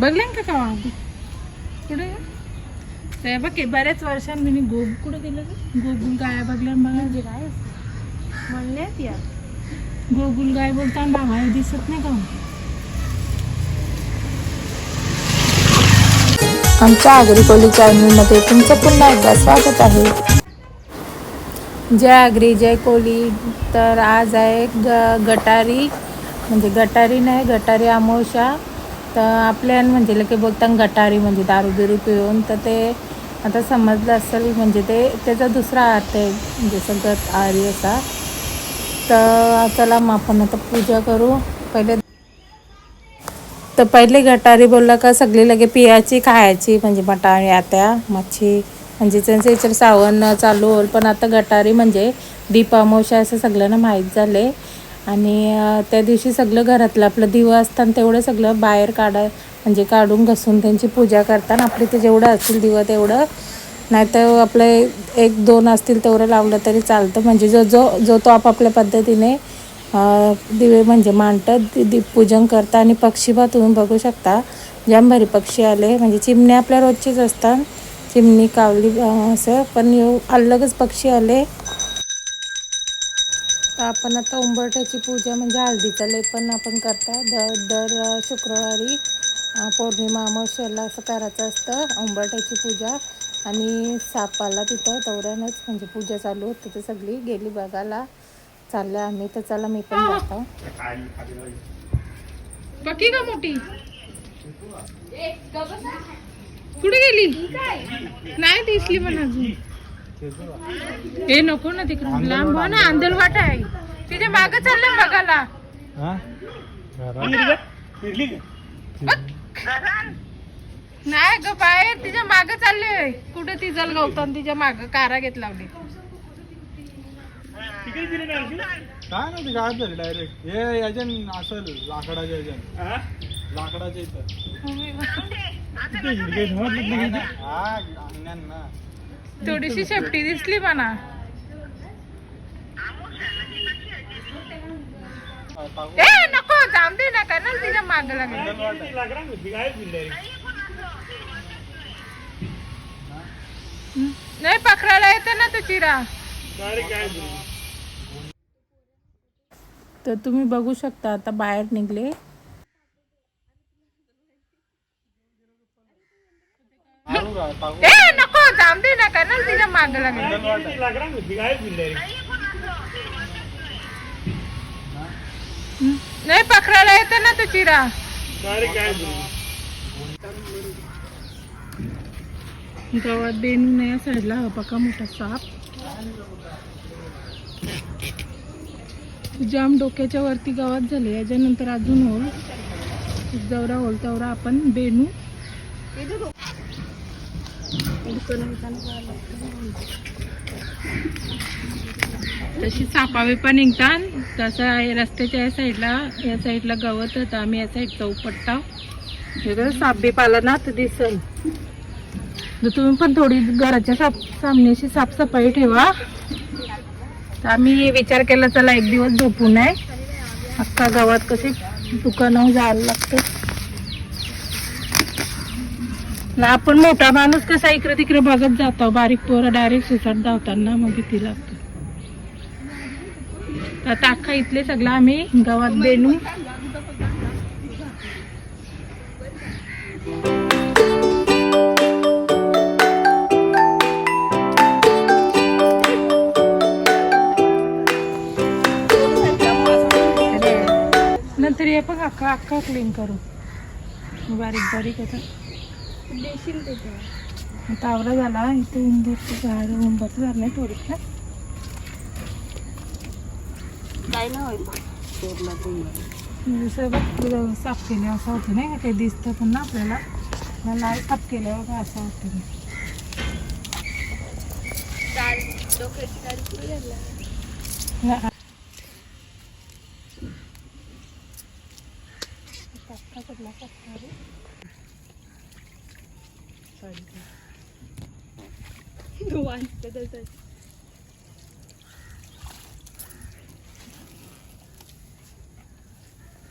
बघले का का कुठे ते बघ की बऱ्याच वर्षांनी मी गोब कुठे गेलं ग? गोकुल गाय बघल्या बघा. म्हणजे काय म्हणल्यात या. गोकुल गाय बोलताना बाहेर दिसत नाही का? आमच्या आग्रिकोली चॅनलमध्ये तुमचं पुन्हा एकदा स्वागत आहे. जय आग्री जय कोली. तर आज आहे ग गटारी म्हणजे गटारी नाही गटारी अमावश्या तर आपल्या म्हणजे लगे बोलतात गटारी म्हणजे दारू बिरू पिऊन. तर ते आता समजलं असेल म्हणजे ते त्याचा दुसरा अर्थ आहे म्हणजे गत आरी असा. तर चला मग आपण आता पूजा करू. पहिले तर पहिले गटारी बोलला का सगळी लगे पियाची खायची म्हणजे मटाणी आत्या मच्छी म्हणजे त्यांचं इतर सावन चालू होईल. पण आता गटारी म्हणजे दीप असं सगळ्यांना माहीत झाले. आणि त्या दिवशी सगळं घरातलं आपलं दिवं असताना तेवढं सगळं बाहेर काढा म्हणजे काढून घसून त्यांची पूजा करताना आपले ते जेवढं असतील दिवं तेवढं. नाहीतर आपलं एक दोन असतील तेवढं लावलं तरी चालतं. म्हणजे जो जो जो तो आपापल्या पद्धतीने दिवे म्हणजे मांडतात दि- दीपपूजन करता आणि पक्षी बा तुम्ही बघू शकता. जांभारी पक्षी आले म्हणजे चिमण्या आपल्या रोजचीच असतात. चिमणी कावली असं. पण अलगच पक्षी आले तर आपण आता उंबरठ्याची पूजा म्हणजे हळदीचा लेपन आपण करता. दर दर शुक्रवारी पौर्णिमा अमावस्याला असं करायचं असतं उंबरठ्याची पूजा. आणि सापाला तिथं तवऱ्यानंच म्हणजे पूजा चालू होती तर सगळी गेली बघायला. चालल्या आम्ही तर चला मी पण जातो. बाकी का मोठी. कुठे गेली? नाही दिसली पण अजून. हे नको ना तिकडं लांब हो ना अंदर वाट आहे. तिच्या माग चाललं बघायला. नाही ग बाहेर तिच्या माग चालले कुठे ती जल गवतान तिच्या माग कारा घेत लावली. काय नव्हती गायब झाली डायरेक्ट हे याच्यान असल लाकडाच्या याच्यान. लाकडाच्या इथं. हा अंगण ना. थोडीशी शेपटी दिसली म्हणा. ए नको जाम दे ना तिच्या माग लागली. नाही पकडायला येते ना तू चिरा. तर तुम्ही बघू शकता आता बाहेर निघले. ए नको जाम दे ना तिच्या माग लागली. नाही पकडायला येते ना तू चिरा. गावात बेनू नाही या साईडला हा बघा मोठा साप? जाम डोक्याच्या वरती गावात झाले याच्यानंतर अजून होल. जवरा होल तेवढा आपण बेनू. तशी सापावे पण निघतात. तसं आहे रस्त्याच्या या साईडला या साईडला गवत होतं. आम्ही या साईड चौपट्टा वेगळं सापबी पालनात ना तर दिसल. तर तुम्ही पण थोडी घराच्या साप सामनेशी साफसफाई ठेवा. तर आम्ही विचार केला चला एक दिवस झोपू नये अख्खा गावात कसे दुकानं जायला लागतं ना आपण मोठा माणूस कसा इकडे तिकडे बघत जातो. बारीक पोरं डायरेक्ट सुसाट धावताना मग भीती लागतो. आता अख्खा इथले सगळं आम्ही गावात बेनू. नंतर हे पण अख्खा अख्खा क्लीन करू. बारीक बारीक आता. देशील त्याच्यावर तावरा झाला इथे उंबरचं झाड उंबरचं झाड नाही थोडीच ना काय ना होईल तुला साफ केलं असं होतं नाही का ते दिसतं पण ना आपल्याला. मला साफ केल्यावर असं होतं डोक्याची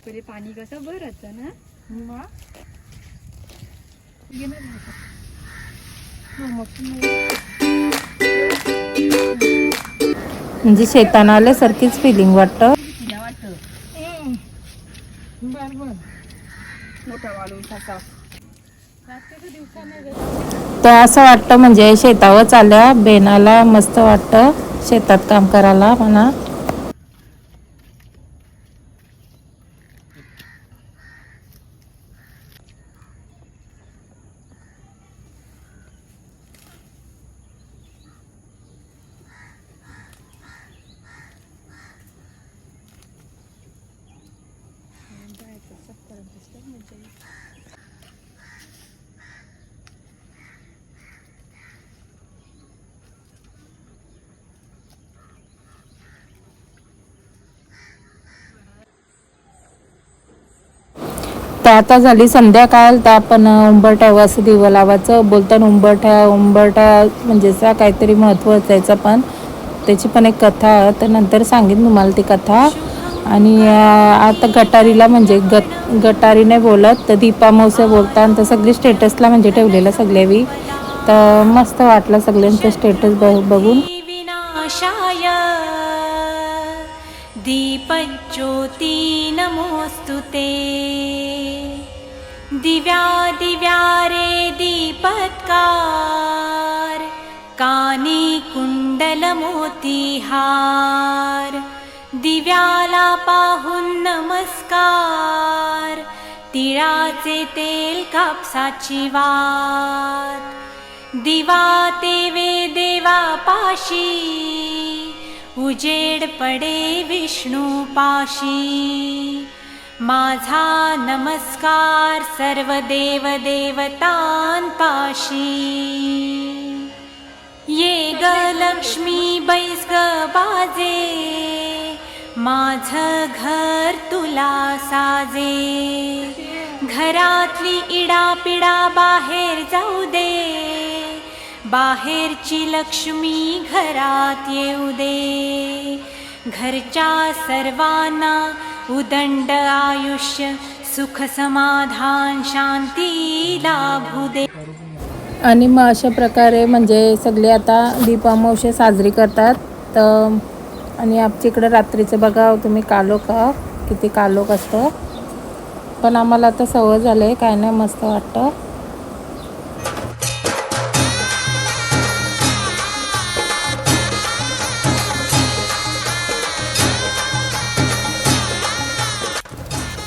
पहिले पाणी कसं भरायचं ना? म्हणजे शेतानं आल्यासारखीच फिलिंग वाटतं. हम्म. बर बर. मोठा वाढून तर असं वाटतं म्हणजे शेतावर चालल्या बेनाला मस्त वाटतं शेतात काम करायला म्हणा. तर आता झाली संध्याकाळ तर आपण उंबरठ्यावर असं दिवं लावायचं बोलताना उंबरठ्या उंबरठ्या म्हणजे काहीतरी महत्त्व असायचं पण त्याची पण एक कथा आहे तर नंतर सांगेन तुम्हाला ती कथा. आणि आता गटारीला म्हणजे गट गटारी नाही बोलत तर दीपा मौसे बोलतात तर सगळी स्टेटसला म्हणजे ठेवलेलं सगळ्यावी तर मस्त वाटलं सगळ्यांचं स्टेटस बघून. दीपज्योती नमोऽस्तु ते. दिव्या दिव्या रे दीपत्कार कानी कुंडल मोतीहार दिव्याला पाहून नमस्कार तिळाचे तेल कापसाची वात दिवा तेवे देवा पाशी उजेड पडे विष्णू पाशी माझा नमस्कार सर्व देव देवतांपाशी ये ग लक्ष्मी बैस ग बाजे. माझ घर तुला साजे. घरातली इडापिडा बाहेर जाऊ दे. बाहेरची लक्ष्मी घरात येऊ दे. घरच्या सर्वांना उदंड आयुष्य सुख समाधान शांती लाभू दे. आणि मग अशा प्रकारे म्हणजे सगळे आता दीपामावशी साजरी करतात. तर आणि आमच्या इकडं रात्रीचं बघा तुम्ही कालोख का, किती कालोख असतं. पण आम्हाला आता सवय झालं आहे काय नाही मस्त वाटतं.